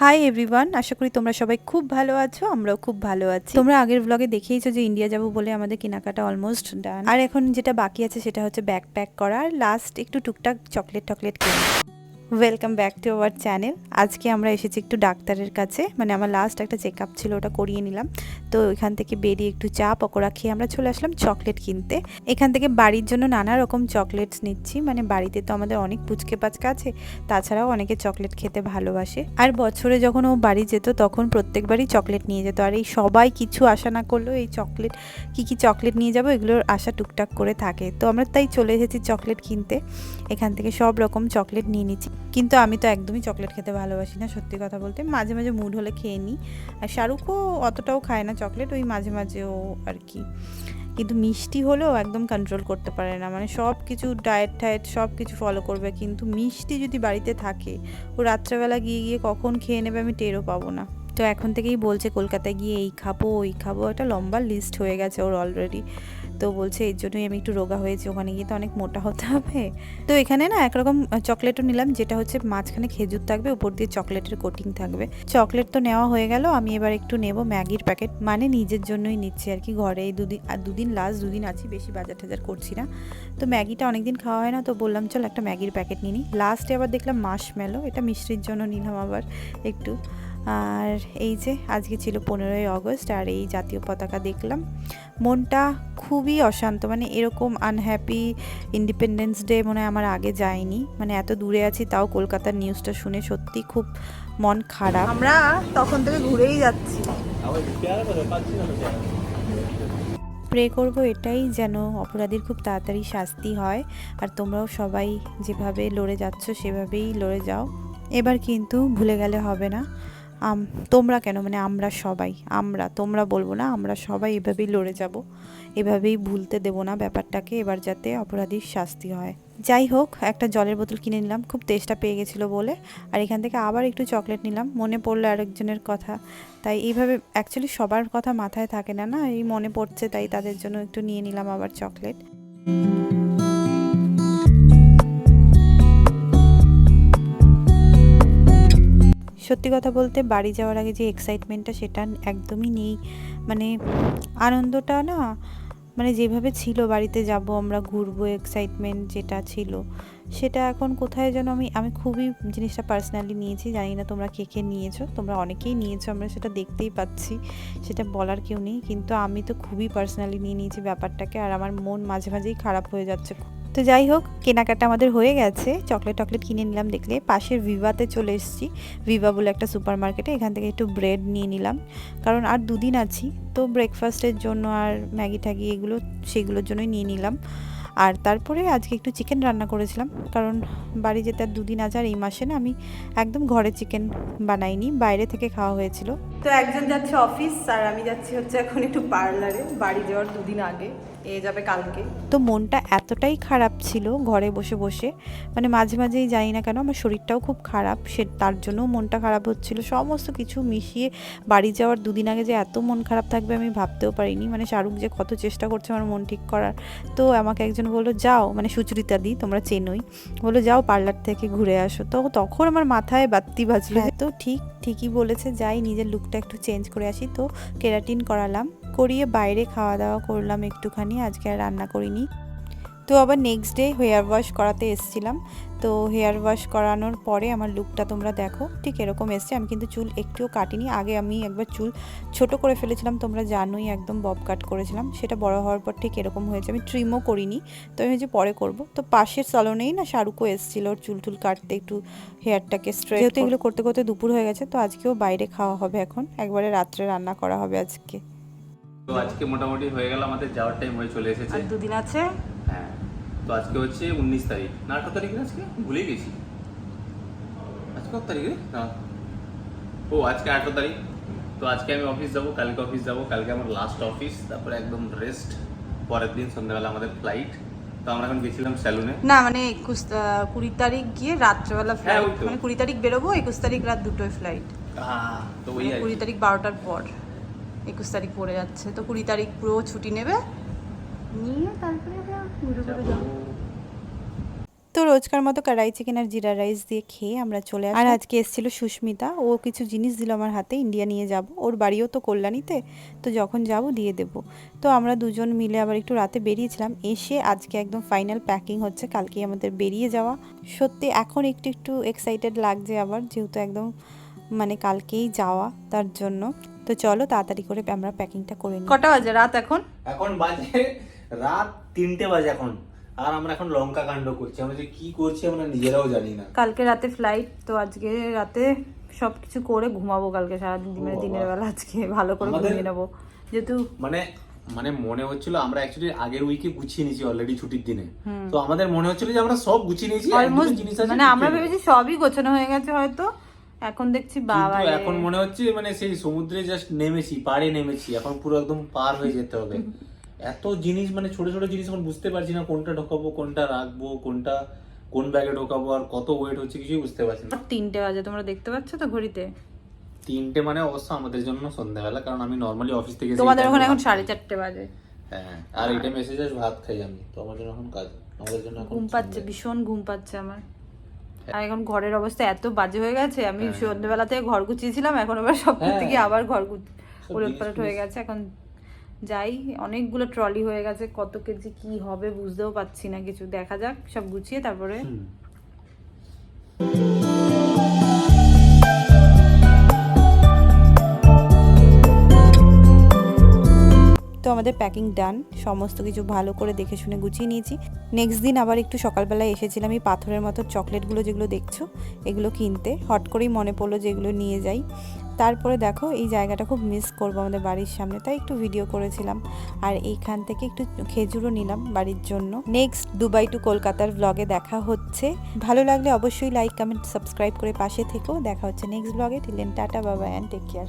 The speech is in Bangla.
হাই এভরিওয়ান আশা করি তোমরা সবাই খুব ভালো আছো, আমরাও খুব ভালো আছি। তোমরা আগের ব্লগে দেখেইছো যে ইন্ডিয়া যাব বলে আমাদের কেনাকাটা অলমোস্ট ডান আর এখন যেটা বাকি আছে সেটা হচ্ছে ব্যাগ প্যাক করা। আর লাস্ট একটু টুকটাক চকলেট টকলেট কেনা welcome back to our channel আজকে আমরা এসেছি একটু ডাক্তারের কাছে। মানে আমার লাস্ট একটা চেক আপ ছিল, ওটা করিয়ে নিলাম। তো এখান থেকে বেরিয়ে একটু চা, পকোড়া খেয়ে আমরা চলে আসলাম চকলেট কিনতে। এখান থেকে বাড়ির জন্য নানা রকম চকলেটস নিচ্ছি। মানে বাড়িতে তো আমাদের অনেক পুচকে পাচকা আছে, তাছাড়াও অনেকে চকলেট খেতে ভালোবাসে। আর বছরে যখন ও বাড়ি যেত, তখন প্রত্যেকবারই চকলেট নিয়ে যেত। আর এই সবাই কিছু আশা না করলেও এই চকলেট কি কি চকলেট নিয়ে যাব, এগুলোর আশা টুকটাক করে থাকে। তো আমরা তাই চলে এসেছি চকলেট কিনতে। এখান থেকে সব রকম চকলেট নিয়ে নিচ্ছি। কিন্তু আমি তো একদমই চকলেট খেতে ভালোবাসি না, সত্যি কথা বলতে। মাঝে মাঝে মুড হলে খেয়ে নিই। আর শাহরুখও অতটাও খায় না চকলেট, ওই মাঝে মাঝে ও আর কি। কিন্তু মিষ্টি হলেও একদম কন্ট্রোল করতে পারে না। মানে সব কিছু ডায়েট টায়েট সব কিছু ফলো করবে। কিন্তু মিষ্টি যদি বাড়িতে থাকে, ও রাত্রেবেলা গিয়ে গিয়ে কখন খেয়ে নেবে আমি টেরও পাবো না। তো এখন থেকেই বলছে, কলকাতায় গিয়ে এই খাব, ওই খাব। একটা লম্বা লিস্ট হয়ে গেছে ওর অলরেডি তো বলছে, এর জন্যই আমি একটু রোগা হয়েছি, ওখানে গিয়ে তো অনেক মোটা হতে হবে। তো এখানে না একরকম চকলেটও নিলাম, যেটা হচ্ছে মাঝখানে খেজুর থাকবে উপর দিয়ে চকলেটের কোটিং থাকবে। চকলেট তো নেওয়া হয়ে গেল, আমি এবার একটু নেব ম্যাগির প্যাকেট। মানে নিজের জন্যই নিচ্ছি আর কি, ঘরে এই দুদিন আর দুদিন লাস্ট দুদিন আছি, বেশি বাজার টাজার করছি না। তো ম্যাগিটা অনেকদিন খাওয়া হয় না, তো বললাম, চল একটা ম্যাগির প্যাকেট নিই। লাস্টে আবার দেখলাম মাস মেলো এটা মিষ্টির জন্য নিলাম আবার একটু। আর এই যে আজকে ছিল পনেরোই অগস্ট আর এই জাতীয় পতাকা দেখলাম। মনটা খুবই অশান্ত মানে এরকম আনহ্যাপি ইন্ডিপেন্ডেন্স ডে মনে হয় আমার আগে যায়নি। মানে এত দূরে আছি তাও কলকাতার নিউজটা শুনে সত্যি খুব মন খারাপ। আমরা তখন থেকে ঘুরেই যাচ্ছি। প্রে করব এটাই যেন অপরাধীর খুব তাড়াতাড়ি শাস্তি হয় আর তোমরাও সবাই যেভাবে লড়ে যাচ্ছ সেভাবেই লড়ে যাও। এবার কিন্তু ভুলে গেলে হবে না। তোমরা কেন? মানে আমরা সবাই, আমরা, তোমরা বলব না, আমরা সবাই এভাবেই লড়ে যাব। এভাবেই ভুলতে দেবো না ব্যাপারটাকে, এবার যাতে অপরাধীর শাস্তি হয়। যাই হোক, একটা জলের বোতল কিনে নিলাম, খুব তেষ্টা পেয়ে গেছিল বলে। আর এখান থেকে আবার একটু চকলেট নিলাম, মনে পড়ল আরেকজনের কথা। তাই এইভাবে অ্যাকচুয়ালি সবার কথা মাথায় থাকে না না? এই মনে পড়ছে, তাই তাদের জন্য একটু নিয়ে নিলাম আবার চকলেট। সত্যি কথা বলতে বাড়ি যাওয়ার আগে যে এক্সাইটমেন্টটা সেটা একদমই নেই। মানে আনন্দটা না মানে যেভাবে ছিল বাড়িতে যাব আমরা, ঘুরবো এক্সাইটমেন্ট যেটা ছিল, সেটা এখন কোথায় যেন আমি আমি খুবই জিনিসটা পার্সোনালি নিয়েছি। জানি না তোমরা কে কে নিয়েছো, তোমরা অনেকেই নিয়েছো, আমরা সেটা দেখতেই পাচ্ছি, সেটা বলার কেউ নেই। কিন্তু আমি তো খুবই পার্সোনালি নিয়ে নিয়েছি ব্যাপারটাকে, আর আমার মন মাঝে মাঝেই খারাপ হয়ে যাচ্ছে তো যাই হোক, কেনাকাটা আমাদের হয়ে গেছে। চকলেট টকলেট কিনে নিলাম দেখলে। পাশের ভিভাতে চলে এসেছি। ভিভা বলে একটা সুপার মার্কেটে এখান থেকে একটু ব্রেড নিয়ে নিলাম। কারণ আর দুদিন আছি। তো ব্রেকফাস্টের জন্য আর ম্যাগি ট্যাগি এগুলো, সেগুলোর জন্যই নিয়ে নিলাম। আর তারপরে আজকে একটু চিকেন রান্না করেছিলাম। কারণ বাড়ি যেতে আর দুদিন আছে আর এই মাসে না, আমি একদম ঘরে চিকেন বানাইনি। বাইরে থেকে খাওয়া হয়েছিল। তো একজন যাচ্ছে অফিস, আর আমি যাচ্ছি হচ্ছে এখন একটু পার্লারে। বাড়ি যাওয়ার দুদিন আগে। এ যাবে কালকে। তো মনটা এতটাই খারাপ ছিল ঘরে বসে বসে মানে মাঝে মাঝেই জানি না কেন আমার শরীরটাও খুব খারাপ সে তার জন্যও মনটা খারাপ হচ্ছিল। সমস্ত কিছু মিশিয়ে বাড়ি যাওয়ার দুদিন আগে যে এত মন খারাপ থাকবে আমি ভাবতেও পারিনি মানে শাহরুখ যে কত চেষ্টা করছে আমার মন ঠিক করার। তো আমাকে একজন বলল যাও মানে সুচরিতা দি তোমরা চেনোই। বলল যাও পার্লার থেকে ঘুরে আসো। তো তখন আমার মাথায় বাত্তি বাজলো। হ্যাঁ, তো ঠিক ঠিকই বলেছে যাই নিজের লুকটা একটু চেঞ্জ করে আসি। তো কেরাটিন করালাম। করিয়ে বাইরে খাওয়া দাওয়া করলাম একটুখানি আজকে আর রান্না করিনি। তো আবার নেক্সট ডে হেয়ার ওয়াশ করাতে এসছিলাম। তো হেয়ার ওয়াশ করানোর পরে আমার লুকটা তোমরা দেখো। ঠিক এরকম এসছে আমি কিন্তু চুল একটুও কাটিনি। আগে আমি একবার চুল ছোট করে ফেলেছিলাম তোমরা জানোই একদম বব কাট করেছিলাম। সেটা বড় হওয়ার পর ঠিক এরকম হয়েছে। আমি ট্রিমও করিনি তো আমি যে পরে করব। তো পাশের সলনেই না শাহরুখও এসেছিল ওর চুল টুল কাটতে একটু হেয়ারটাকে স্ট্রেট যেহেতু এগুলো করতে করতে দুপুর হয়ে গেছে তো আজকেও বাইরে খাওয়া হবে এখন। একবারে রাত্রে রান্না করা হবে আজকে। তো আজকে মোটামুটি হয়ে গেল আমাদের যাওয়ার টাইম হয়ে চলে এসেছে। আর দুদিন আছে? হ্যাঁ তো আজকে হচ্ছে উনিশ তারিখ। না আঠারো তারিখ আজকে? ভুলেই গেছি। আজকে কত তারিখ না ও আজকে আঠারো তারিখ। তো আজকে আমি অফিস যাব কালকে অফিস যাব। কালকে আমার লাস্ট অফিস তারপরে একদম রেস্ট পরের দিন সন্ধ্যাবেলা আমাদের ফ্লাইট তো আমরা এখন গেছিলাম স্যালুনে না মানে একুশ কুড়ি তারিখ গিয়ে রাত্রেবেলা হ্যাঁ, ফ্লাইট মানে কুড়ি তারিখ বেরোবো একুশ তারিখ রাত দুটোয় ফ্লাইট তো ওই আর কুড়ি। তারিখ বারোটার পর। একুশ তারিখ পড়ে যাচ্ছে। তো কুড়ি তারিখ পুরো ছুটি নেবে। নিয়ে তারপরে আমরা ঘুরে ঘুরে যাব। তো রোজকার মতো কড়াই চিকেন আর জিরা রাইস দিয়ে খেয়ে আমরা চলে আর আজকে এসেছিল সুস্মিতা। ও কিছু জিনিস দিল আমার হাতে ইন্ডিয়া নিয়ে যাব। ওর বাড়িও তো কল্যাণীতে তো যখন যাব দিয়ে দেব। তো আমরা দুজন মিলে আবার একটু রাতে বেরিয়েছিলাম। এসে আজকে একদম ফাইনাল প্যাকিং হচ্ছে। কালকেই আমাদের বেরিয়ে যাওয়া। সত্যি এখন একটু একটু এক্সাইটেড লাগছে আবার যেহেতু একদম মানে কালকেই যাওয়া তার জন্য। তো চলো তাড়াতাড়ি করে আমরা প্যাকিংটা করে নিই। কটা বাজে? রাত এখন? এখন বাজে রাত তিনটে বাজে এখন। আর আমরা এখন লঙ্কা কাণ্ড করছি। আমরা যে কি করছি আমরা নিজেরাও জানি না। কালকে রাতে ফ্লাইট তো আজকে রাতে সবকিছু করে ঘুমাবো কালকে সারাদিন ও মানে দিনের বেলা আজকে ভালো করে ঘুমিয়ে নেব। যেহেতু মানে মানে মনে হচ্ছিল আমরা অ্যাকচুয়ালি আগের উইকে গুছিয়ে নিয়েছি অলরেডি ছুটির দিনে। তো আমাদের মনে হচ্ছিল যে আমরা সব গুছিয়ে নিয়েছি অলমোস্ট মানে আমরা ভেবেছি সবই গোছানো হয়ে গেছে হয়তো। এখন দেখছি বাবা এখন মনে হচ্ছে মানে সেই সমুদ্রে জাস্ট নেমেছি পাড়ে নেমেছি এখন পুরো একদম পার হয়ে যেতে হবে। এত জিনিস মানে ছোট ছোট জিনিস এখন বুঝতে পারছি না কোনটা ঢোকাবো কোনটা রাখব কোনটা কোন ব্যাগে ঢোকাবো আর কত ওয়েট হচ্ছে কিছুই বুঝতে পারছি না। তিনটে বাজে তোমরা দেখতে পাচ্ছ তো ঘড়িতে? তিনটে মানে অবশ্য আমাদের জন্য সন্ধ্যাবেলা কারণ আমি নর্মালি অফিস থেকে তোমাদের ওখানে এখন সাড়ে চারটে বাজে। হ্যাঁ আর এটা মেসেজ ভাত খাই আমি তো আমার জন্য এখন কাজ আমাদের জন্য এখন ঘুম পাচ্ছে ভীষণ ঘুম পাচ্ছে আমার। আর এখন ঘরের অবস্থা এত বাজে হয়ে গেছে আমি সন্ধ্যেবেলাতে থেকে ঘর গুছিয়েছিলাম এখন আবার সব হ্যাঁ। থেকে আবার ঘর উলটপালট সব উলট পালট হয়ে গেছে এখন যাই অনেকগুলো ট্রলি হয়ে গেছে কত কেজি কি হবে বুঝতেও পারছি না কিছু দেখা যাক সব গুছিয়ে তারপরে আমাদের প্যাকিং ডান সমস্ত কিছু ভালো করে দেখে শুনে গুছিয়ে নিয়েছি। নেক্সট দিন আবার একটু সকালবেলায় এসেছিলাম এই পাথরের মতো চকলেটগুলো যেগুলো দেখছ, এগুলো কিনতে। হট করেই মনে পড়ল যে এগুলো নিয়ে যাই। তারপরে দেখো, এই জায়গাটা খুব মিস করব আমাদের বাড়ির সামনে, তাই একটু ভিডিও করেছিলাম। আর এইখান থেকে একটু খেজুরও নিলাম বাড়ির জন্য। নেক্সট দুবাই টু কলকাতার ব্লগে দেখা হচ্ছে। ভালো লাগলে অবশ্যই লাইক কমেন্ট সাবস্ক্রাইব করে পাশে থেকেও দেখা হচ্ছে নেক্সট ব্লগে টিলেন টাটা বাবা অ্যান্ড টেক কেয়ার